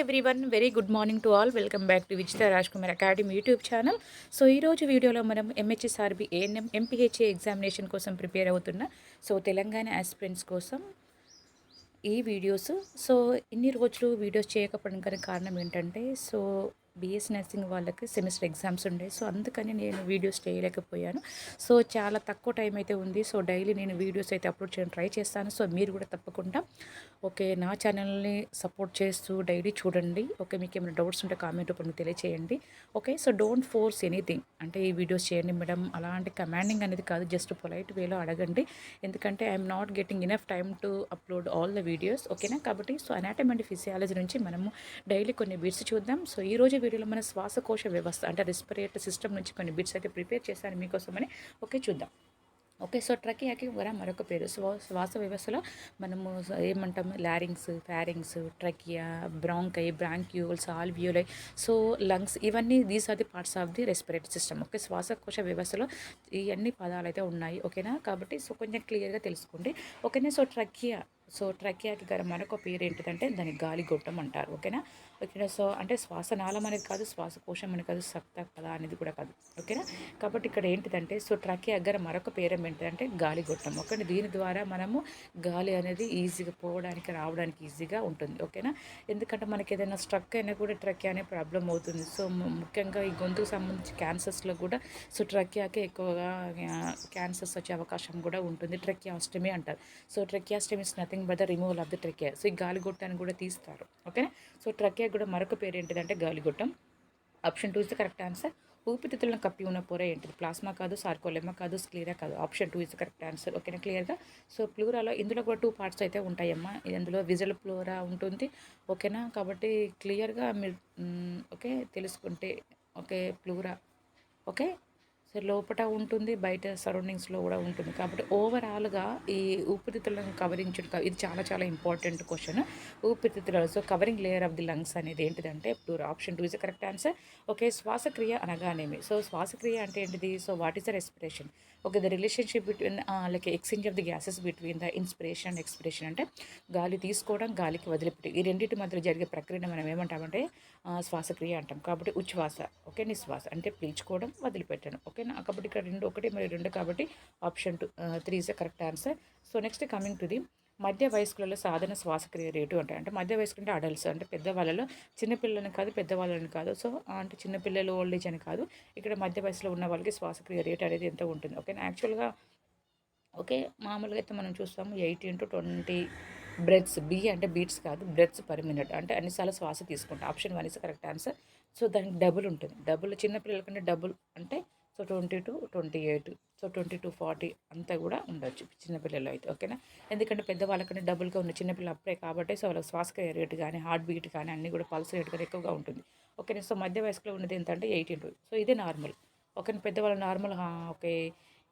Everyone very good morning to all welcome back to Vijitha Raj Kumar academy YouTube channel so ఈరోజు వీడియోలో మనం MHSRB ANM MPHA examination కోసం prepare అవుతున్న so Telangana aspirants కోసం ఈ videos so ఇన్ని రోజులు వీడియోస్ చేయకపోవడం కానీ కారణం ఏంటంటే సో బిఎస్ నర్సింగ్ వాళ్ళకి సెమిస్టర్ ఎగ్జామ్స్ ఉండే. సో అందుకని నేను వీడియోస్ చేయలేకపోయాను. సో చాలా తక్కువ టైం అయితే ఉంది. సో డైలీ నేను వీడియోస్ అయితే అప్లోడ్ చేయడం ట్రై చేస్తాను. సో మీరు కూడా తప్పకుండా ఓకే నా ఛానల్ని సపోర్ట్ చేస్తూ డైలీ చూడండి. ఓకే మీకు ఏమైనా డౌట్స్ ఉంటే కామెంట్ రూపంలో తెలియచేయండి. Okay so don't force anything అంటే ఈ వీడియోస్ చేయండి మేడం అలాంటి కమాండింగ్ అనేది కాదు. జస్ట్ పొలైట్ వేలో అడగండి. ఎందుకంటే I'm not getting enough time to upload all the videos ఓకేనా? కాబట్టి సో అనాటమ్ అండ్ ఫిజియాలజీ నుంచి మనము డైలీ కొన్ని బిట్స్ చూద్దాం. సో ఈ రోజు వీడియోలో మన శ్వాసకోశ వ్యవస్థ అంటే రెస్పిరేటరీ సిస్టమ్ నుంచి కొన్ని బిట్స్ అయితే ప్రిపేర్ చేశాను మీకోసమని. ఓకే చూద్దాం. ఓకే సో ట్రకియాకి కూడా మరొక పేరు. శ్వాస వ్యవస్థలో మనము ఏమంటాము larynx pharynx trachea bronchi bronchioles alveoli so lungs ఇవన్నీ these are the parts of the respiratory system okay శ్వాసకోశ వ్యవస్థలో ఇవన్నీ పదాలు అయితే ఉన్నాయి. ఓకేనా? కాబట్టి సో కొంచెం క్లియర్గా తెలుసుకోండి. ఓకేనా? సో ట్రకియా సో ట్రకియాకి గారి మరొక పేరు ఏంటిదంటే దాని గాలి గొట్టం అంటారు ఓకేనా? ఓకేనా? సో అంటే శ్వాసనాళం అనేది కాదు శ్వాసకోశం అనేది కాదు సప్త కళ అనేది కూడా కాదు ఓకేనా? కాబట్టి ఇక్కడ ఏంటిదంటే సో ట్రకియా గారి మరొక పేరు ఏంటిదంటే గాలి గొట్టం ఓకే దీని ద్వారా మనము గాలి అనేది ఈజీగా పోవడానికి రావడానికి ఈజీగా ఉంటుంది ఓకేనా? ఎందుకంటే మనకి ఏదైనా స్ట్రక్ అయినా కూడా ట్రకియా అనే ప్రాబ్లం అవుతుంది. సో ముఖ్యంగా ఈ గొంతుకు సంబంధించి క్యాన్సర్స్లో కూడా సో ట్రకియాకే ఎక్కువగా క్యాన్సర్స్ వచ్చే అవకాశం కూడా ఉంటుంది. ట్రకియాస్టమీ అంటారు. So tracheostomy is nothing but the removal of the trachea so ఈ గాలిగొట్టాన్ని కూడా తీస్తారు. ఓకేనా? సో ట్రకియా కూడా మరొక పేరు ఏంటిదంటే గాలిగొట్టం option two is the correct answer. ఊపిరితిత్తులను కప్పి ఉన్న పొర ఏంటిది? ప్లాస్మా కాదు సార్కోలెమా కాదు స్క్లీరా కాదు. Option two is correct answer. ఓకేనా? క్లియర్గా? సో ప్లూరాలో ఇందులో కూడా టూ పార్ట్స్ అయితే ఉంటాయమ్మా. ఇందులో విజల్ ప్లూరా ఉంటుంది. ఓకేనా? కాబట్టి క్లియర్గా మీరు ఓకే తెలుసుకుంటే ఓకే ప్లూరా. ఓకే? సో లోపల ఉంటుంది బయట సరౌండింగ్స్లో కూడా ఉంటుంది. కాబట్టి ఓవరాల్గా ఈ ఊపిరితిత్తులను కవరించడం ఇది చాలా చాలా ఇంపార్టెంట్ క్వశ్చన్ ఊపిరితిత్తులు so covering layer of the lungs అనేది ఏంటిదంటే pleura option two is correct answer okay శ్వాసక్రియ అనగానేమి? సో శ్వాసక్రియ అంటే ఏంటిది? So what is the respiration okay the relationship between like exchange of the gases between the inspiration and expiration అంటే గాలి తీసుకోవడం గాలికి వదిలిపెట్టి ఈ రెండింటి మధ్యలో జరిగే ప్రక్రియను మనం ఏమంటామంటే uh, శ్వాసక్రియ అంటాం. కాబట్టి ఉచ్ఛ్వాస ఓకే నిశ్వాస. అంటే పీల్చుకోవడం వదిలిపెట్టడం. ఓకేనా కాబట్టి ఇక్కడ రెండు ఒకటి మరి రెండు కాబట్టి option two three is correct answer so next coming to the మధ్య వయస్కులలో సాధన శ్వాసక్రియ రేటు ఉంటాయి అంటే మధ్య వయస్కు అంటే అడల్ట్స్ అంటే పెద్దవాళ్ళలో చిన్నపిల్లలని కాదు పెద్దవాళ్ళని కాదు. సో అంటే చిన్నపిల్లలు ఓల్డ్ ఏజ్ అని కాదు. ఇక్కడ మధ్య వయసులో ఉన్న వాళ్ళకి శ్వాసక్రియ రేటు అనేది ఎంత ఉంటుంది? ఓకే యాక్చువల్గా ఓకే మామూలుగా అయితే మనం చూస్తాము eighteen to twenty breaths B అంటే బీట్స్ కాదు బ్రెత్స్ పర్ మినిట్. అంటే అన్నిసార్లు శ్వాస తీసుకుంటాం. Option one is correct answer. So దానికి డబుల్ ఉంటుంది. డబుల్ చిన్నపిల్లల కంటే డబుల్ అంటే so twenty to twenty eight so twenty to forty అంతా కూడా ఉండొచ్చు చిన్నపిల్లలు అయితే ఓకేనా? ఎందుకంటే పెద్దవాళ్ళకంటే డబుల్గా ఉన్న చిన్నపిల్లలు అప్పుడే కాబట్టి సో వాళ్ళకి శ్వాసక్రియ రేట్ కానీ హార్ట్ బీట్ కానీ అన్నీ కూడా పల్స్ రేట్ కానీ ఎక్కువగా ఉంటుంది. ఓకేనా? సో మధ్య వయసులో ఉన్నది ఎంత అంటే ఎయిటీన్ టు. సో ఇదే నార్మల్. ఓకేనా? పెద్దవాళ్ళ నార్మల్ ఓకే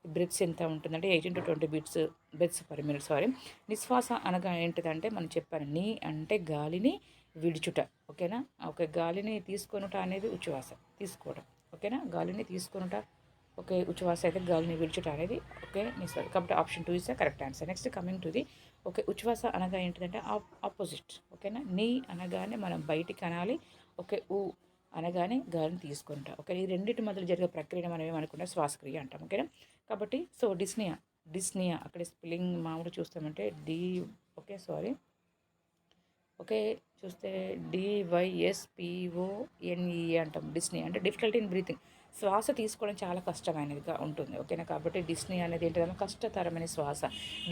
బ్రిత్స్ ఎంత ఉంటుందంటే eighteen to twenty beats breaths per minute sorry. నిశ్వాస అనగా ఏంటిదంటే మనం చెప్పాను నీ అంటే గాలిని విడుచుట ఓకేనా? ఓకే గాలిని తీసుకొనుట అనేది ఉచ్ఛ్వాస తీసుకోవడం ఓకేనా? గాలిని తీసుకొనుట ఓకే ఉచ్ఛ్వాస అయితే గాలిని విడిచుట అనేది ఓకే నిశ్వాస కాబట్టి option two is correct answer next coming to the okay ఉచ్ఛ్వాస అనగా ఏంటిదంటే ఆపోజిట్ ఓకేనా? నీ అనగానే మనం బయటికి అనాలి ఓకే ఊ అనగానే గాలిని తీసుకుంటాం ఓకే? ఈ రెండింటి మధ్యలో జరిగే ప్రక్రియను మనం ఏమనుకుంటాం? శ్వాసక్రియ అంటాం ఓకేనా? కాబట్టి సో డిస్నియా డిస్నియా అక్కడ స్పెల్లింగ్ మామూలు చూస్తామంటే డి ఓకే సారీ ఓకే చూస్తే డివైఎస్పిఓఎన్ఈ అంటాం డిస్నీ అంటే డిఫికల్టీ ఇన్ బ్రీతింగ్ శ్వాస తీసుకోవడం చాలా కష్టమైనదిగా ఉంటుంది ఓకేనా? కాబట్టి డిస్నీ అనేది ఏంటంటే కష్టతరమైన శ్వాస.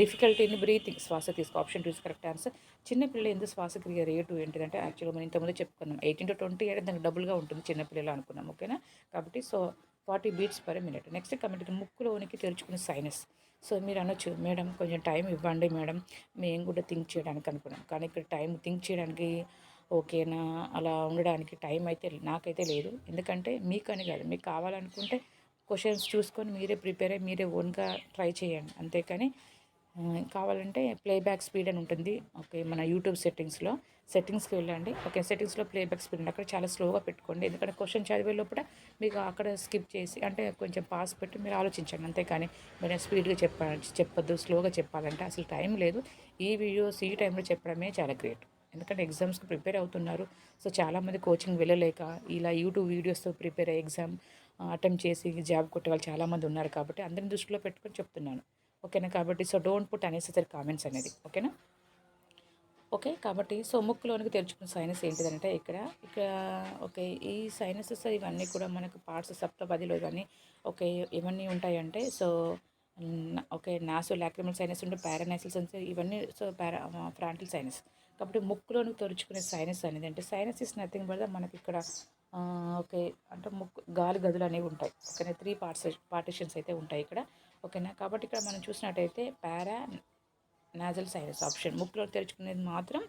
డిఫికల్టీ ఇన్ బ్రీతింగ్ శ్వాస తీసుకో ఆప్షన్ టూ కరెక్ట్ ఆన్సర్ చిన్నపిల్లలు ఎందుకు శ్వాసక్రియ రేటు ఏంటిదంటే యాక్చువల్గా మనం ఇంతకుముందు చెప్పుకున్నాం ఎయిటీన్ టు ట్వంటీ ఎయిట్ దానికి డబుల్గా ఉంటుంది చిన్నపిల్లలు అనుకున్నాం ఓకేనా? కాబట్టి so forty beats per minute next committee ముక్కులోనికి తెరుచుకునే సైనస్ సో మీరు అనొచ్చు మేడం కొంచెం టైం ఇవ్వండి మేడం మేము కూడా థింక్ చేయడానికి అనుకున్నాం. కానీ ఇక్కడ టైం థింక్ చేయడానికి ఓకేనా అలా ఉండడానికి టైం అయితే నాకైతే లేదు. ఎందుకంటే మీకని కాదు మీకు కావాలనుకుంటే క్వశ్చన్స్ చూసుకొని మీరే ప్రిపేర్ అయ్యి మీరే ఓన్గా ట్రై చేయండి. అంతేకాని కావాలంటే ప్లేబ్యాక్ స్పీడ్ అని ఉంటుంది. ఓకే మన యూట్యూబ్ సెట్టింగ్స్లో. సెట్టింగ్స్కి వెళ్ళండి. ఓకే సెట్టింగ్స్లో ప్లేబ్యాక్ స్పీడ్ అక్కడ చాలా స్లోగా పెట్టుకోండి. ఎందుకంటే క్వశ్చన్ చదివే లోపల మీకు అక్కడ స్కిప్ చేసి అంటే కొంచెం పాస్ పెట్టి మీరు ఆలోచించండి. అంతేకాని మీరు స్పీడ్గా చెప్ప చెప్పొద్దు స్లోగా చెప్పాలంటే అసలు టైం లేదు. ఈ వీడియోస్ ఈ టైంలో చెప్పడమే చాలా గ్రేట్. ఎందుకంటే ఎగ్జామ్స్కి ప్రిపేర్ అవుతున్నారు. సో చాలామంది కోచింగ్ వెళ్ళలేక ఇలా యూట్యూబ్ వీడియోస్తో ప్రిపేర్ అయ్యి ఎగ్జామ్ అటెంప్ట్ చేసి జాబ్ కొట్టే వాళ్ళు చాలామంది ఉన్నారు కాబట్టి అందరిని దృష్టిలో పెట్టుకొని చెప్తున్నాను. ఓకేనా? కాబట్టి సో డోంట్ పుట్ అనేసరి కామెంట్స్ అనేది. ఓకేనా? ఓకే కాబట్టి సో ముక్కులోనికి తెరుచుకున్న సైనస్ ఏంటిదంటే ఇక్కడ ఇక్కడ ఓకే ఈ సైనసెస్ ఇవన్నీ కూడా మనకు పార్ట్స్ సప్తపదిలో ఇవన్నీ ఓకే ఇవన్నీ ఉంటాయంటే సో ఓకే నాసు లాక్రిమల్ సైనస్ ఉంటే పారానైసల్ సైనస్ ఇవన్నీ సో పారా ఫ్రాంటల్ సైనస్ కాబట్టి ముక్కులోనికి తెరుచుకునే సైనస్ అనేది అంటే సైనస్ ఇస్ నథింగ్ బట్ మనకి ఇక్కడ ఓకే అంటే ముక్కు గాలి గదులు అనేవి ఉంటాయి. ఓకేనా త్రీ పార్ట్స్ పార్టిషన్స్ అయితే ఉంటాయి ఇక్కడ. ఓకేనా కాబట్టి ఇక్కడ మనం చూసినట్టయితే పారా నాజల్ సైనస్ ఆప్షన్ ముక్కులో తెరుచుకునేది మాత్రం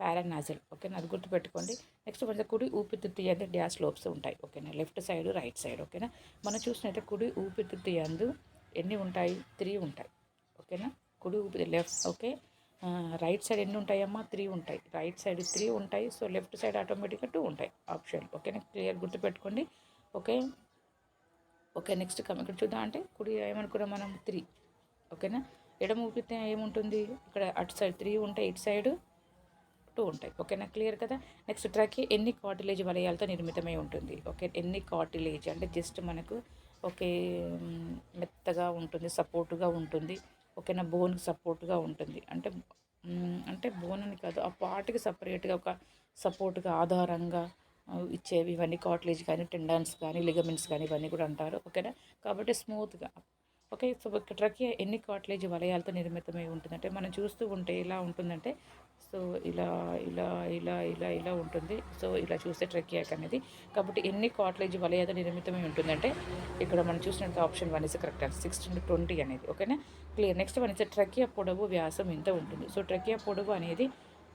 పారానాజల్ ఓకేనా? అది గుర్తుపెట్టుకోండి. నెక్స్ట్ మన కుడి ఊపిరితిత్తు అందు డ్యాస్ లోప్స్ ఉంటాయి. ఓకేనా? లెఫ్ట్ సైడ్ రైట్ సైడ్ ఓకేనా? మనం చూసినట్టే కుడి ఊపిరితిత్తు అందు ఎన్ని ఉంటాయి? త్రీ ఉంటాయి. ఓకేనా? కుడి ఊపిరి లెఫ్ట్ ఓకే? రైట్ సైడ్ ఎన్ని ఉంటాయమ్మా? త్రీ ఉంటాయి. రైట్ సైడ్ త్రీ ఉంటాయి. సో లెఫ్ట్ సైడ్ ఆటోమేటిక్గా టూ ఉంటాయి ఆప్షన్. ఓకేనా? క్లియర్ గుర్తుపెట్టుకోండి. ఓకే? ఓకే నెక్స్ట్ కమ్ ఇక్కడ చూద్దాం అంటే కుడి ఏమనుకున్నాం మనం? త్రీ. ఓకేనా? ఎడమ ఊపితే ఏముంటుంది? ఇక్కడ అటు సైడ్ త్రీ ఉంటాయి ఇటు సైడ్ టూ ఉంటాయి. ఓకేనా క్లియర్ కదా? నెక్స్ట్ ట్రాక్ ఎన్ని కాటిలేజ్ వలయాలతో నిర్మితమై ఉంటుంది? ఓకే ఎన్ని కాటిలేజ్ అంటే జస్ట్ మనకు ఒకే మెత్తగా ఉంటుంది సపోర్టుగా ఉంటుంది. ఓకేనా బోన్కి సపోర్ట్గా ఉంటుంది. అంటే అంటే బోన్ అని కాదు ఆ పార్ట్కి సపరేట్గా ఒక సపోర్ట్గా ఆధారంగా ఇచ్చేవి ఇవన్నీ కాట్లేజ్ కానీ టెండాన్స్ కానీ లిగమెంట్స్ కానీ ఇవన్నీ కూడా అంటారు. ఓకేనా కాబట్టి స్మూత్గా ఓకే సో ట్రక్ ఎన్ని కాట్లేజ్ వలయాలతో నిర్మితమై ఉంటుందంటే మనం చూస్తూ ఉంటే ఎలా ఉంటుందంటే సో ఇలా ఇలా ఇలా ఇలా ఇలా ఉంటుంది. సో ఇలా చూస్తే ట్రెక్యాక్ అనేది. కాబట్టి ఎన్ని కాట్లేజ్ వలయాలతో నిర్మితమై ఉంటుందంటే ఇక్కడ మనం చూసినట్టు option one is correct sixteen twenty అనేది ఓకేనా? Clear next one is trachea పొడవు వ్యాసం ఇంత ఉంటుంది? సో ట్రకియా పొడవు అనేది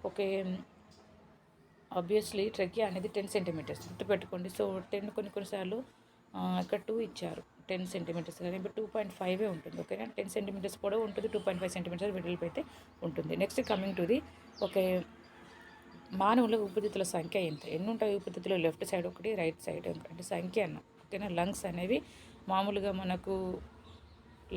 ఒకే ఆబ్వియస్లీ ట్రకియా అనేది టెన్ సెంటీమీటర్స్ గుర్తుపెట్టుకోండి. సో టెన్ కొన్ని కొన్నిసార్లు ఇక్కడ టూ ఇచ్చారు. టెన్ సెంటీమీటర్స్ కానీ ఇప్పుడు టూ పాయింట్ ఫైవే ఉంటుంది ఓకేనా? టెన్ సెంటీమీటర్స్ కూడా ఉంటుంది టూ పాయింట్ ఫైవ్ సెంటీమీటర్స్ వెడల్పు అయితే ఉంటుంది. Next coming to the okay మానవుల ఊపిరితిత్తుల సంఖ్య ఎంత? ఎన్ని ఉంటాయి ఊపిరితిత్తులు లెఫ్ట్ సైడ్ ఒకటి రైట్ సైడ్ అంటే సంఖ్య అన్న ఓకేనా? లంగ్స్ అనేవి మామూలుగా మనకు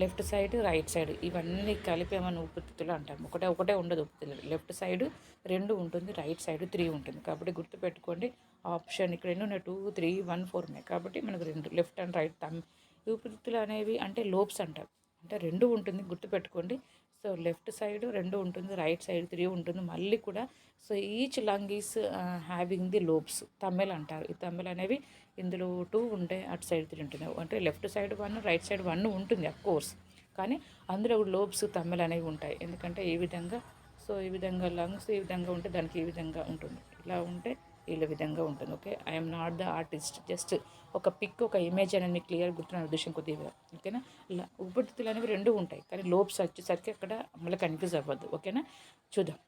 లెఫ్ట్ సైడ్ రైట్ సైడ్ ఇవన్నీ కలిపి ఏమైనా ఊపిరితిత్తులు అంటాం. ఒకటే ఒకటే ఉండదు ఊపిరితిత్తులు లెఫ్ట్ సైడ్ రెండు ఉంటుంది రైట్ సైడ్ త్రీ ఉంటుంది. కాబట్టి గుర్తుపెట్టుకోండి ఆప్షన్ ఇక్కడ ఎన్ని ఉన్నాయి? టూ త్రీ వన్ ఫోర్ ఉన్నాయి. కాబట్టి మనకు రెండు లెఫ్ట్ అండ్ రైట్ తమ్ ఊపిరితిత్తులు అనేవి అంటే లోబ్స్ అంటారు. అంటే రెండు ఉంటుంది గుర్తుపెట్టుకోండి. సో లెఫ్ట్ సైడ్ రెండు ఉంటుంది రైట్ సైడ్ త్రీ ఉంటుంది. మళ్ళీ కూడా so each lung is having the lobes Tamil అంటారు. ఈ తమిళ్ అనేవి ఇందులో టూ ఉంటే అటు సైడ్ త్రీ ఉంటుంది అంటే left side one right side one ఉంటుంది అఫ్ కోర్స్. కానీ అందులో లోబ్స్ తమిళ్ అనేవి ఉంటాయి. ఎందుకంటే ఈ విధంగా సో ఈ విధంగా లంగ్స్ ఈ విధంగా ఉంటే దానికి ఈ విధంగా ఉంటుంది. ఇలా ఉంటే వీళ్ళ విధంగా ఉంటుంది okay? I'm not the artist just ఒక పిక్ ఒక ఇమేజ్ అనేది మీకు క్లియర్ గుర్తున్న ఉద్దేశం కొద్దిగా ఓకేనా? ఇలా అనేవి రెండు ఉంటాయి కానీ లోప్స్ వచ్చేసరికి అక్కడ మళ్ళీ కన్ఫ్యూజ్ అవ్వద్దు ఓకేనా? చూద్దాం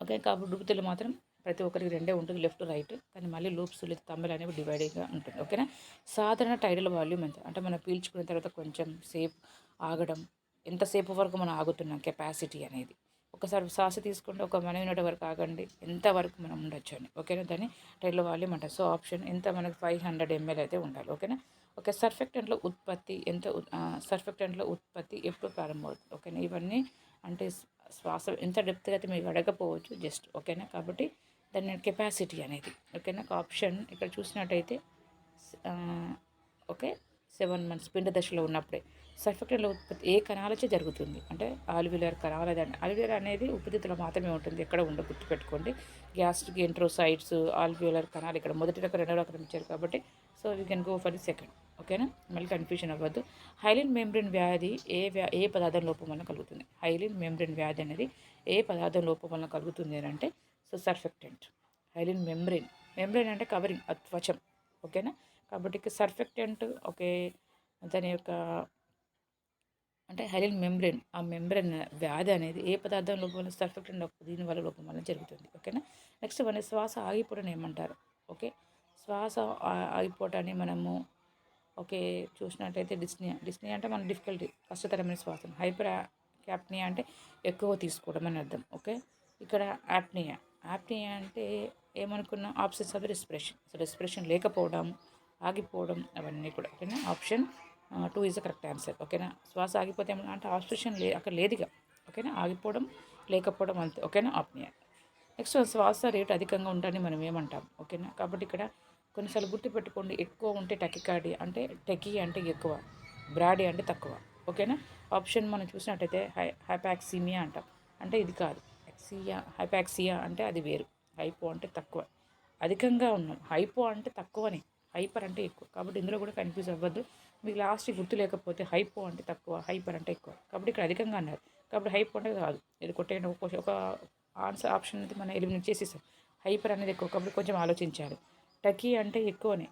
ఓకే? కాబట్టి ఊపిరితిత్తులు మాత్రం ప్రతి ఒక్కరికి రెండే ఉంటుంది లెఫ్ట్ రైట్ కానీ మళ్ళీ లూప్స్ లేదా తమ్మిలు అనేవి డివైడింగ్గా ఉంటుంది ఓకేనా? సాధారణ టైడల్ వాల్యూమ్ ఎంత? అంటే మనం పీల్చుకున్న తర్వాత కొంచెం సేపు ఆగడం ఎంతసేపు వరకు మనం ఆగుతున్నాం కెపాసిటీ అనేది? ఒకసారి శ్వాస తీసుకుంటే ఒక మన మినిట్ వరకు ఆగండి ఎంతవరకు మనం ఉండొచ్చు అని. ఓకేనా దాన్ని టైర్లో వాల్యూమ్ అంటారు సో ఆప్షన్ ఎంత మనకు ఫైవ్ హండ్రెడ్ ఎంఎల్ అయితే ఉండాలి. ఓకేనా? ఓకే సర్ఫెక్టెంట్లో ఉత్పత్తి ఎంత సర్ఫెక్టెంట్లో ఉత్పత్తి ఎప్పుడు ప్రారంభమవుతుంది? ఓకేనా? ఇవన్నీ అంటే శ్వాస ఎంత డెప్త్గా అయితే మీరు అడగపోవచ్చు జస్ట్. ఓకేనా? కాబట్టి దాని కెపాసిటీ అనేది. ఓకేనా? ఆప్షన్ ఇక్కడ చూసినట్టయితే ఓకే సెవెన్ మంత్స్ పిండ దశలో ఉన్నప్పుడే. సర్ఫెక్టెంట్ల ఉత్పత్తి ఏ కణాలచే జరుగుతుంది? అంటే ఆలివిలర్ కణాల ఆల్విలర్ అనేది ఉపరితిత్తులో మాత్రమే ఉంటుంది. ఎక్కడ ఉండ గుర్తుపెట్టుకోండి. గ్యాస్ట్రిక్ ఎంట్రోసైడ్స్ ఆలివిలర్ కణాలు ఇక్కడ మొదటి రకం రెండవ రకం ఇచ్చారు కాబట్టి. So we can go for the second ఓకేనా మళ్ళీ కన్ఫ్యూజన్ అవ్వద్దు. హైలిన్ మెంబ్రెన్ వ్యాధి ఏ వ్యా ఏ పదార్థం లోపం వలన కలుగుతుంది? హైలిన్ మెంబ్రెన్ వ్యాధి అనేది ఏ పదార్థం లోపం వలన కలుగుతుంది అని అంటే so surfactant. Hyaline membrane. Membrane అంటే కవరింగ్ త్వచం. ఓకేనా కాబట్టి సర్ఫెక్టెంట్ ఓకే దాని యొక్క అంటే హైలిన్ మెంబ్రెన్ ఆ మెంబ్రెన్ వ్యాధి అనేది ఏ పదార్థం లోపం వల్ల సర్ఫెక్టెంట్ దీని వల్ల లోపం వల్ల జరుగుతుంది. ఓకేనా? నెక్స్ట్ మన శ్వాస ఆగిపోవడం ఏమంటారు? ఓకే? శ్వాస ఆగిపోవటాన్ని మనము ఓకే చూసినట్టయితే డిస్నియా డిస్నియా అంటే మన డిఫికల్టీ కష్టతరమైన శ్వాస హైపర్ క్యాప్నియా అంటే ఎక్కువ తీసుకోవడం అని అర్థం. ఓకే? ఇక్కడ యాప్నియా యాప్నియా అంటే ఏమనుకున్నాం options of respiration. So respiration లేకపోవడం ఆగిపోవడం అవన్నీ కూడా. ఓకేనా? Option two is the correct answer ఓకేనా శ్వాస ఆగిపోతే అంటే ఆప్షన్ లే అక్కడ లేదుగా ఓకేనా ఆగిపోవడం లేకపోవడం అంతే ఓకేనా ఆప్నియా. నెక్స్ట్ శ్వాస రేట్ అధికంగా ఉంటుందని మనం ఏమంటాం ఓకేనా కాబట్టి ఇక్కడ కొన్నిసార్లు గుర్తుపెట్టుకోండి ఎక్కువ ఉంటే టకికాడి అంటే టెకీ అంటే ఎక్కువ బ్రాడీ అంటే తక్కువ ఓకేనా ఆప్షన్ మనం చూసినట్టయితే హై హైపాక్సీమియా అంటాం అంటే ఇది కాదు ఎక్సియా హైపాక్సియా అంటే అది వేరు హైపో అంటే తక్కువ అధికంగా ఉన్నాం హైపో అంటే తక్కువని హైపర్ అంటే ఎక్కువ కాబట్టి ఇందులో కూడా కన్ఫ్యూజ్ అవ్వద్దు మీకు లాస్ట్ గుర్తు లేకపోతే హైపో అంటే తక్కువ హైపర్ అంటే ఎక్కువ. కాబట్టి ఇక్కడ అధికంగా అన్నారు. కాబట్టి హైపో అంటే కాదు. ఇది కొట్టేయండి ఒక ఒక ఆన్సర్ ఆప్షన్ అయితే మనం ఎలిమినేట్ చేసేసాం. హైపర్ అనేది ఎక్కువ. కాబట్టి కొంచెం ఆలోచించాలి. టకీ అంటే ఎక్కువనే.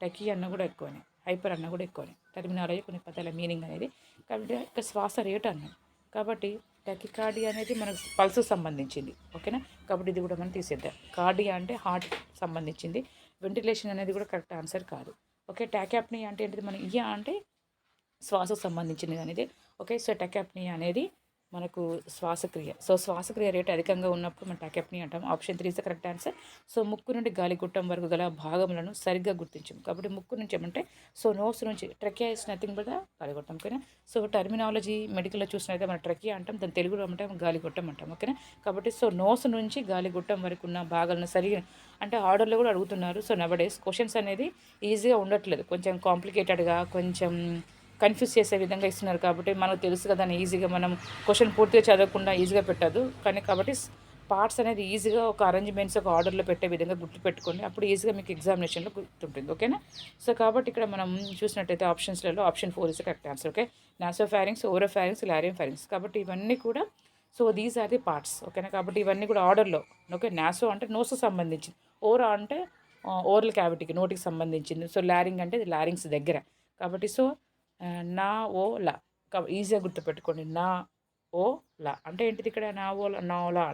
టకీ అన్న కూడా ఎక్కువనే. హైపర్ అన్న కూడా ఎక్కువనే. టర్మినాలజీ కొన్ని పదాల మీనింగ్ అనేది. కాబట్టి ఇక్కడ శ్వాస రేట్ అన్నాం కాబట్టి టకికార్డియా అనేది మనకు పల్స్ సంబంధించింది. ఓకేనా? కాబట్టి ఇది కూడా మనం తీసేద్దాం. కార్డియా అంటే హార్ట్ సంబంధించింది. వెంటిలేషన్ అనేది కూడా కరెక్ట్ ఆన్సర్ కాదు. ఓకే టాక్యాప్నియా అంటే ఏంటిది? మన ఇయా అంటే శ్వాసకు సంబంధించింది అనేది. ఓకే సో టకాప్నియా అనేది మనకు శ్వాసక్రియ. సో శ్వాసక్రియ రేటు అధికంగా ఉన్నప్పుడు మనం టకెప్ని అంటాం. Option three is the correct answer. So ముక్కు నుండి గాలిగుట్టం వరకు గల భాగములను సరిగ్గా గుర్తించాము. కాబట్టి ముక్కు నుంచి ఏమంటే సో నోస్ నుంచి ట్రకియా ఇస్ నథింగ్ బట్ గాలిగొట్టం ఓకేనా? సో టర్మినాలజీ మెడికల్లో చూసినట్టు మనం ట్రకియా అంటాం. దాని తెలుగులో అంటే గాలిగొట్టం అంటాం ఓకేనా? కాబట్టి సో నోస్ నుంచి గాలిగుట్టం వరకు ఉన్న భాగాలను సరిగ్గా అంటే ఆర్డర్లో కూడా అడుగుతున్నారు. సో నవడేస్ క్వశ్చన్స్ అనేది ఈజీగా ఉండట్లేదు. కొంచెం కాంప్లికేటెడ్గా కొంచెం కన్ఫ్యూజ్ చేసే విధంగా ఇస్తున్నారు కాబట్టి మనకు తెలుసు కదా అని ఈజీగా మనం క్వశ్చన్ పూర్తిగా చదవకుండా ఈజీగా పెట్టదు. కానీ కాబట్టి పార్ట్స్ అనేది ఈజీగా ఒక అరేంజ్మెంట్స్ ఒక ఆర్డర్లో పెట్టే విధంగా గుర్తుపెట్టుకోండి అప్పుడు ఈజీగా మీకు ఎగ్జామినేషన్లో గుర్తుంటుంది. ఓకేనా? సో కాబట్టి ఇక్కడ మనం చూసినట్టయితే ఆప్షన్స్లలో option four is correct answer. Okay? Nasopharynx oropharynx laryngopharynx కాబట్టి ఇవన్నీ కూడా so these are the parts. ఓకేనా? కాబట్టి ఇవన్నీ కూడా ఆర్డర్లో. ఓకే? నాసో అంటే నోసు సంబంధించింది. ఓరా అంటే ఓరల్ క్యావిటీకి నోటికి సంబంధించింది. సో లారింగ్ అంటే లారింగ్స్ దగ్గర. కాబట్టి సో నా ఓ లా. ఈజీగా గుర్తుపెట్టుకోండి. నా ఓ లా. అంటే ఏంటిది ఇక్కడ? నా ఓ నా లా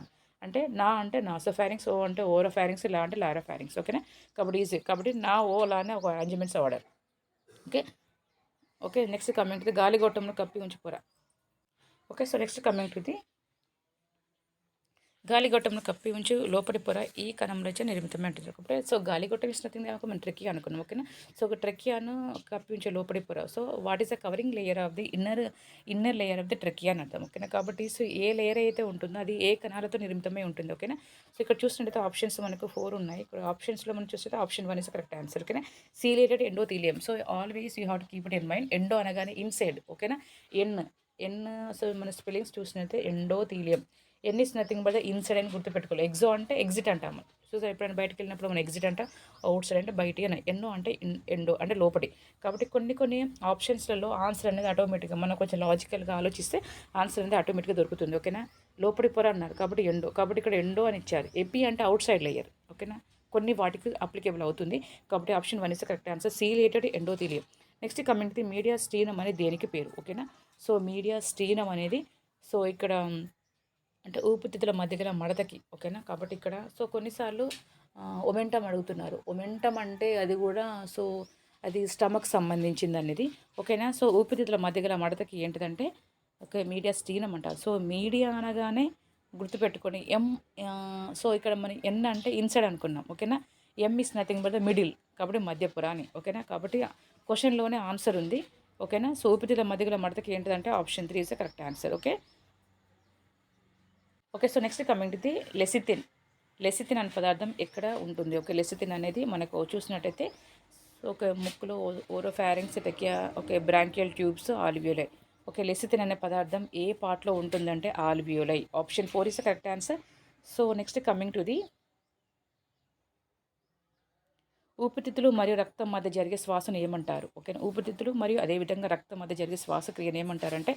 అంటే నా అంటే నాసో ఫ్యారింగ్స్ ఓ అంటే ఓరో ఫ్యారింగ్స్ లా అంటే లారో ఫ్యారింగ్స్ ఓకేనా? కాబట్టి ఈజీ. కాబట్టి నా ఓ లా అనే ఒక arrangements order okay? Okay next comment ఇది గాలిగొట్టంలో కప్పి ఉంచిపోరా. ఓకే సో నెక్స్ట్ కమెంట్ ఇది గాలిగొట్టంను కప్పి ఉంచి లోపలి పొర ఈ కణంలో వచ్చి నిర్మితమే ఉంటుంది ఒకటే సో గాలిగొట్టం ఇస్ నథింగ్ ఒక మనం ట్రెక్కి అనుకున్నాం ఓకేనా? సో ఒక ట్రెక్కియాను కప్పి ఉంచే లోపలి పొర. So what is the covering layer of the inner inner layer of the trachea అని అర్థం ఓకేనా? కాబట్టి సో ఏ లేయర్ అయితే ఉంటుందో అది ఏ కణాలతో నిర్మితమై ఉంటుంది ఓకేనా? సో ఇక్కడ చూసినట్టయితే ఆప్షన్స్ మనకు ఫోర్ ఉన్నాయి. ఇక్కడ ఆప్షన్స్లో మనం చూస్తే option one is correct answer ఓకేనా? Ciliated endothelium so always you have to keep it in mind endo అనగానే ఇన్సైడ్ ఓకేనా? ఎన్ ఎన్ సో మన స్పెల్లింగ్స్ చూసినట్లయితే endothelium en is nothing but inside అని గుర్తుపెట్టుకోవాలి ఎగ్జో అంటే ఎగ్జిట్ అంటాము. సో ఎప్పుడైనా బయటకు వెళ్ళినప్పుడు మనం ఎగ్జిట్ అంట అవుట్ సైడ్ అంటే బయట అని. ఎన్నో అంటే ఎండో అంటే లోపటి కాబట్టి కొన్ని కొన్ని ఆప్షన్స్లలో ఆన్సర్ అనేది ఆటోమేటిక్గా మనం కొంచెం లాజికల్గా ఆలోచిస్తే ఆన్సర్ అనేది ఆటోమేటిక్గా దొరుకుతుంది ఓకేనా? లోపలి పొర అన్నారు కాబట్టి ఎండో. కాబట్టి ఇక్కడ ఎండో అని ఇచ్చారు. ఎపి అంటే అవుట్ సైడ్ లేయర్ ఓకేనా? కొన్ని వాటికి అప్లికేబుల్ అవుతుంది. కాబట్టి option one is correct answer. See endo endothelium next coming mediastinum అనేది దేనికి పేరు ఓకేనా? సో మీడియా స్టీనం అనేది సో ఇక్కడ అంటే ఊపిరితిత్తుల మధ్య గల మడతకి ఓకేనా? కాబట్టి ఇక్కడ సో కొన్నిసార్లు ఒమెంటం అడుగుతున్నారు. ఒమెంటం అంటే అది కూడా సో అది స్టమక్ సంబంధించింది అనేది ఓకేనా? సో ఊపిరితిత్తుల మధ్య గల మడతకి ఏంటిదంటే ఓకే మీడియా స్టీనం అంటారు సో మీడియా అనగానే గుర్తుపెట్టుకొని ఎం సో ఇక్కడ మనం ఎన్ అంటే ఇన్సైడ్ అనుకున్నాం ఓకేనా? M is nothing but the middle కాబట్టి మధ్యపురాని ఓకేనా? కాబట్టి క్వశ్చన్లోనే ఆన్సర్ ఉంది ఓకేనా? సో ఊపిరితిత్తుల మధ్య గల మడతకి ఏంటిదంటే option three is correct answer okay? Okay so next coming the lecithin lecithin అనే పదార్థం ఎక్కడ ఉంటుంది? ఓకే లెసిథిన్ అనేది మనకు చూసినట్టయితే ఒక ముక్కులో oropharynx టెకియా okay bronchial tubes alveoli okay lecithin అనే పదార్థం ఏ పార్ట్లో ఉంటుందంటే alveoli option four is correct answer so next coming to the ఊపిరితిత్తులు మరియు రక్తం మధ్య జరిగే శ్వాసను ఏమంటారు? ఓకే ఊపిరితిత్తులు మరియు అదేవిధంగా రక్తం మధ్య జరిగే శ్వాసక్రియను ఏమంటారంటే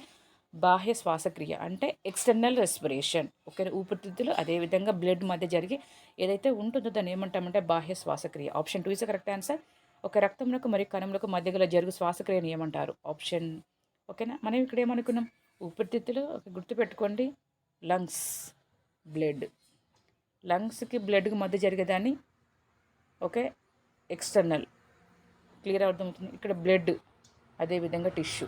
బాహ్య శ్వాసక్రియ అంటే ఎక్స్టర్నల్ రెస్పిరేషన్ ఓకే ఊపిరితిత్తులు అదేవిధంగా బ్లడ్ మధ్య జరిగి ఏదైతే ఉంటుందో దాన్ని ఏమంటామంటే బాహ్య శ్వాసక్రియ. Option two is correct answer ఒక రక్తములకు మరియు కణములకు మధ్య గల జరుగు శ్వాసక్రియని ఏమంటారు? ఆప్షన్ ఓకేనా? మనం ఇక్కడ ఏమనుకున్నాం? ఊపిరితిత్తులు గుర్తుపెట్టుకోండి. లంగ్స్ బ్లడ్ లంగ్స్కి బ్లడ్కి మధ్య జరిగేదాన్ని ఓకే ఎక్స్టర్నల్ క్లియర్ అర్థమవుతుంది? ఇక్కడ బ్లడ్ అదేవిధంగా టిష్యూ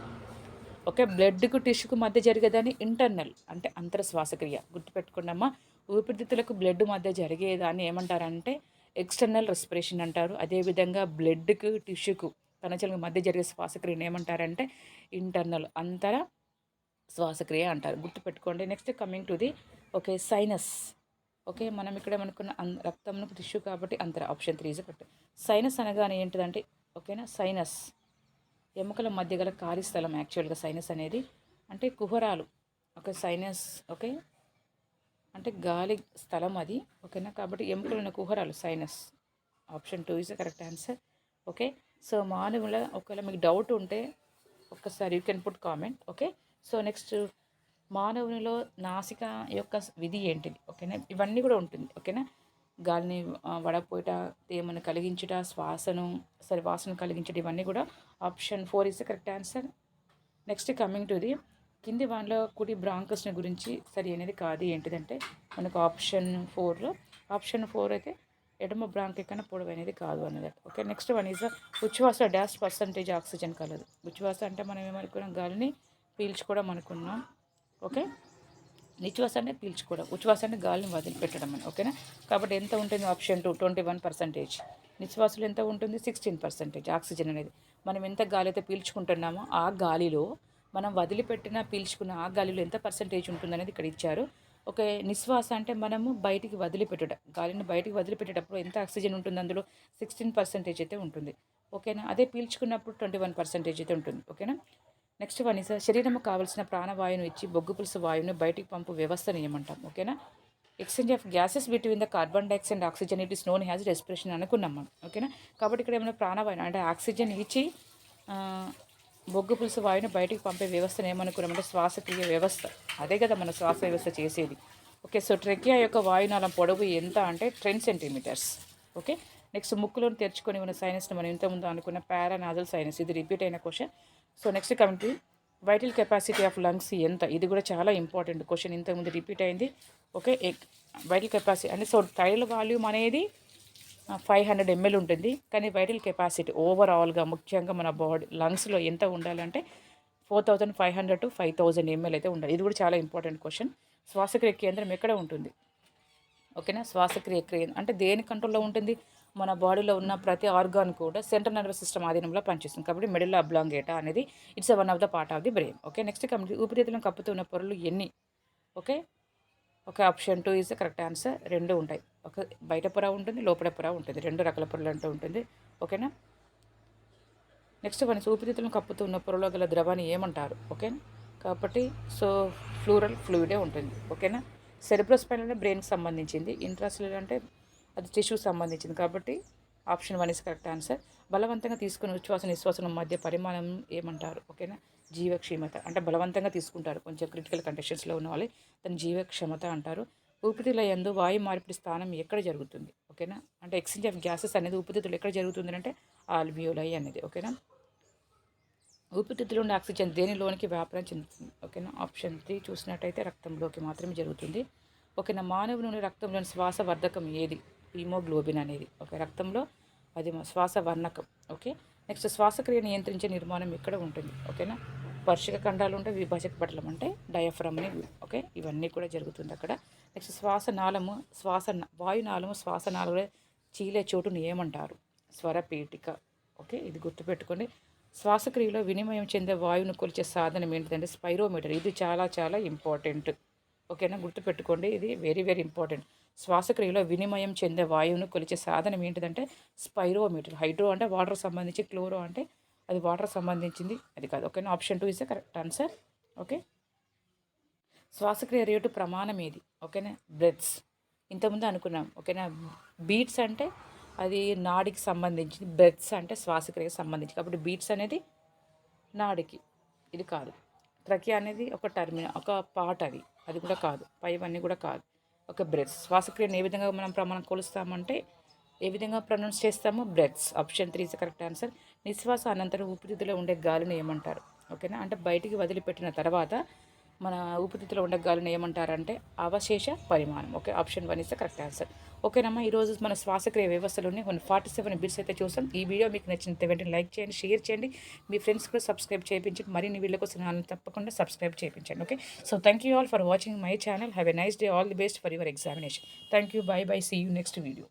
ఓకే బ్లడ్కు టిష్యూకు మధ్య జరిగేదాన్ని ఇంటర్నల్ అంటే అంతర శ్వాసక్రియ. గుర్తుపెట్టుకున్నామా ఊపిరితిత్తులకు బ్లడ్ మధ్య జరిగేదాన్ని ఏమంటారంటే ఎక్స్టర్నల్ రెస్పిరేషన్ అంటారు. అదేవిధంగా బ్లడ్కు టిష్యూకు కణచలకు మధ్య జరిగే శ్వాసక్రియను ఏమంటారంటే ఇంటర్నల్ అంతర శ్వాసక్రియ అంటారు. గుర్తుపెట్టుకోండి. Next coming to the okay sinus. Okay మనం ఇక్కడ అనుకున్న అన్ రక్తంను టిష్యూ కాబట్టి అంతర option three is correct. Sinus అనగానే ఏంటిదంటే ఓకేనా సైనస్. ఎముకల మధ్య గల ఖాళీ స్థలం యాక్చువల్గా సైనస్ అనేది. అంటే కుహరాలు. ఒక సైనస్ ఓకే అంటే గాలి స్థలం అది ఓకేనా కాబట్టి ఎముకలున్న కుహరాలు sinus option two is correct answer okay so మానవుల ఒకవేళ మీకు డౌట్ ఉంటే ఒక్కసారి you can put comment okay so next మానవునిలో నాసిక యొక్క విధి ఏంటిది ఓకేనా ఇవన్నీ కూడా ఉంటుంది ఓకేనా గాలిని వడపోయట తేమను కలిగించుట శ్వాసను సరే వాసన కలిగించడం ఇవన్నీ కూడా option four is correct answer. Next coming to the కింది వాళ్ళ కుడి బ్రాంకస్ని గురించి సరి అనేది కాదు ఏంటిదంటే మనకు ఆప్షన్ ఫోర్లో. ఆప్షన్ ఫోర్ అయితే ఎడమ బ్రాంక్ కన్నా పొడవు అనేది కాదు అన్నది. ఓకే నెక్స్ట్ వన్ ఈజ్ ఉచ్ఛ్వాస డాష్ పర్సంటేజ్ ఆక్సిజన్ కలదు. ఉచ్ఛ్వాస అంటే మనం ఏమనుకున్నాం? గాలిని పీల్చుకోవడం అనుకున్నాం. ఓకే నిశ్వాస అంటే పీల్చుకోవడం ఉచ్ఛ్వాస అంటే గాలిని వదిలిపెట్టడం అని ఓకేనా? కాబట్టి ఎంత ఉంటుంది option two? Twenty one percentage. నిశ్వాసలు ఎంత ఉంటుంది? సిక్స్టీన్ పర్సెంటేజ్ ఆక్సిజన్ అనేది. మనం ఎంత గాలి అయితే పీల్చుకుంటున్నామో ఆ గాలిలో మనం వదిలిపెట్టిన పీల్చుకున్న ఆ గాలిలో ఎంత పర్సెంటేజ్ ఉంటుందనేది ఇక్కడ ఇచ్చారు. ఒక నిశ్వాస అంటే మనము బయటికి వదిలిపెట్టడం. గాలిని బయటికి వదిలిపెట్టేటప్పుడు ఎంత ఆక్సిజన్ ఉంటుంది అందులో? సిక్స్టీన్ పర్సెంటేజ్ అయితే ఉంటుంది. ఓకేనా? అదే పీల్చుకున్నప్పుడు ట్వంటీ వన్ పర్సెంటేజ్ అయితే ఉంటుంది. ఓకేనా? నెక్స్ట్ వన్ ఇస్ శరీరం కావలసిన ప్రాణవాయువును ఇచ్చి బొగ్గు పులుసు వాయువును బయటికి పంపు వ్యవస్థను ఏమంటాం ఓకేనా? Exchange of gases between the carbon dioxide and oxygen it is known has respiration అనుకున్నాం మనం. ఓకేనా? కాబట్టి ఇక్కడ ఏమైనా ప్రాణవాయువు అంటే ఆక్సిజన్ ఇచ్చి బొగ్గు పులుసు వాయువుని బయటికి పంపే వ్యవస్థను ఏమనుకున్నామంటే శ్వాసక్రియ వ్యవస్థ. అదే కదా మన శ్వాస వ్యవస్థ చేసేది. ఓకే సో ట్రెకియా యొక్క వాయునాళం పొడవు ఎంత అంటే టెన్ సెంటీమీటర్స్ ఓకే? నెక్స్ట్ ముక్కులోని తెరుచుకొని ఉన్న సైనస్ని మనం ఇంతకుముందు అనుకున్న పారానాజల్ సైనస్ ఇది రిపీట్ అయిన question so next committee vital capacity of lungs ఎంత? ఇది కూడా చాలా ఇంపార్టెంట్ క్వశ్చన్ ఇంతకుముందు రిపీట్ అయింది. ఓకే వైటల్ కెపాసిటీ అంటే సో టైల్ వాల్యూమ్ అనేది ఫైవ్ హండ్రెడ్ ఎంఎల్ ఉంటుంది. కానీ వైటల్ కెపాసిటీ ఓవరాల్గా ముఖ్యంగా మన బాడీ లంగ్స్లో ఎంత ఉండాలంటే four thousand five hundred to five thousand ml అయితే ఉండాలి. ఇది కూడా చాలా ఇంపార్టెంట్ క్వశ్చన్ శ్వాసక్రియ కేంద్రం ఎక్కడ ఉంటుంది? ఓకేనా శ్వాసక్రియ కేంద్రం అంటే దేని కంట్రోల్లో ఉంటుంది? మన బాడీలో ఉన్న ప్రతి ఆర్గాన్ కూడా సెంట్రల్ నర్వస్ సిస్టమ్ ఆధీనంలో పనిచేస్తుంది. కాబట్టి మిడిల్ అబ్లాంగేటా అనేది it's one of the part of the brain. Okay next complete ఊపిరితిత్తులను కప్పుతున్న పొరలు ఎన్ని? ఓకే ఒక option two is correct answer. రెండు ఉంటాయి. ఒక బయట పొర ఉంటుంది లోపల పొర ఉంటుంది. రెండు రకాల పొరలు అంటూ ఉంటుంది. ఓకేనా? నెక్స్ట్ మన ఊపిరితిత్తులను కప్పుతున్న పొరలో గల ద్రవాన్ని ఏమంటారు? ఓకేనా కాబట్టి సో ఫ్లూరల్ ఫ్లూయిడే ఉంటుంది. ఓకేనా? సెరిబ్రోస్పైన్ అంటే బ్రెయిన్కి సంబంధించింది. ఇంట్రాసిల్ అంటే అది టిష్యూకి సంబంధించింది కాబట్టి option one is correct answer బలవంతంగా తీసుకుని ఉచ్ఛ్వాస నిశ్వాసం మధ్య పరిమాణం ఏమంటారు? ఓకేనా? జీవక్షీమత. అంటే బలవంతంగా తీసుకుంటారు. కొంచెం క్రిటికల్ కండిషన్స్లో ఉన్న వాళ్ళు దాని జీవక్షమత అంటారు. ఊపిరితిత్తుల ఎందు వాయు మార్పిడి స్థానం ఎక్కడ జరుగుతుంది? ఓకేనా? అంటే ఎక్స్చేంజ్ ఆఫ్ గ్యాసెస్ అనేది ఊపిరితిత్తులు ఎక్కడ జరుగుతుంది అంటే ఆల్వియోలై అనేది. ఓకేనా? ఊపిరితిత్తులు ఉండే ఆక్సిజన్ దేనిలోనికి వ్యాపారం చెందుతుంది? ఓకేనా? ఆప్షన్ త్రీ చూసినట్టయితే రక్తంలోకి మాత్రమే జరుగుతుంది. ఓకేనా? మానవుని రక్తంలోని శ్వాస వర్ధకం ఏది? హీమోగ్లోబిన్ అనేది. ఓకే రక్తంలో అది శ్వాస వర్ణకం. ఓకే నెక్స్ట్ శ్వాసక్రియ నియంత్రించే నిర్మాణం ఇక్కడ ఉంటుంది? ఓకేనా? వర్షిక ఖండాలు ఉంటే విభజక పటలం అంటే డయాఫ్రమ్ అని ఓకే ఇవన్నీ కూడా జరుగుతుంది అక్కడ. నెక్స్ట్ శ్వాస నాళము శ్వాస వాయునాళము శ్వాస చీలే చోటును ఏమంటారు స్వరపీఠిక ఓకే ఇది గుర్తుపెట్టుకోండి. శ్వాసక్రియలో వినిమయం చెందే వాయువును కొలిచే సాధనం ఏంటిదంటే స్పైరోమీటర్. ఇది చాలా చాలా ఇంపార్టెంట్. ఓకేనా? గుర్తుపెట్టుకోండి ఇది వెరీ వెరీ ఇంపార్టెంట్ శ్వాసక్రియలో వినిమయం చెందే వాయువును కొలిచే సాధనం ఏంటిదంటే స్పైరోమీటర్ హైడ్రో అంటే వాటర్ సంబంధించి క్లోరో అంటే అది వాటర్ సంబంధించింది. అది కాదు ఓకేనా? Option two is correct answer. Okay? శ్వాసక్రియ రేటు ప్రమాణం ఏది? ఓకేనా? బ్రెత్స్. ఇంతకుముందు అనుకున్నాం ఓకేనా? బీట్స్ అంటే అది నాడికి సంబంధించింది బ్రెత్స్ అంటే శ్వాసక్రియకి సంబంధించి కాబట్టి బీట్స్ అనేది నాడికి. ఇది కాదు. ట్రకియా అనేది ఒక టర్మినల్ ఒక పార్ట్ అది. అది కూడా కాదు. పైవన్నీ కూడా కాదు. ఒక బ్రెత్స్ శ్వాసక్రియను ఏ విధంగా మనం ప్రమాణం కొలుస్తామంటే ఏ విధంగా ప్రొనౌన్స్ చేస్తామో breaths option three is correct answer. నిశ్వాస అనంతరం ఊపిరితిత్తులో ఉండే గాలిని ఏమంటారు? ఓకేనా? అంటే బయటికి వదిలిపెట్టిన తర్వాత మన ఊపిరితిత్తులో ఉండే గాలిని ఏమంటారంటే అవశేష పరిమాణం. Okay option one is correct answer ఓకేనమ్మా ఈరోజు మన శ్వాసక్రియ వ్యవస్థలోనే కొన్ని ఫార్టీ సెవెన్ బిట్స్ అయితే చూసాం. ఈ వీడియో మీకు నచ్చిన వెంటనే లైక్ చేయండి షేర్ చేయండి. మీ ఫ్రెండ్స్ కూడా సబ్స్క్రైబ్ చేయించండి. మరిన్ని వీడియో కోసం తప్పకుండా సబ్స్క్రైబ్ చేయించండి. Okay so thank you all for watching my channel have a nice day all the best for your examination thank you bye bye see you next video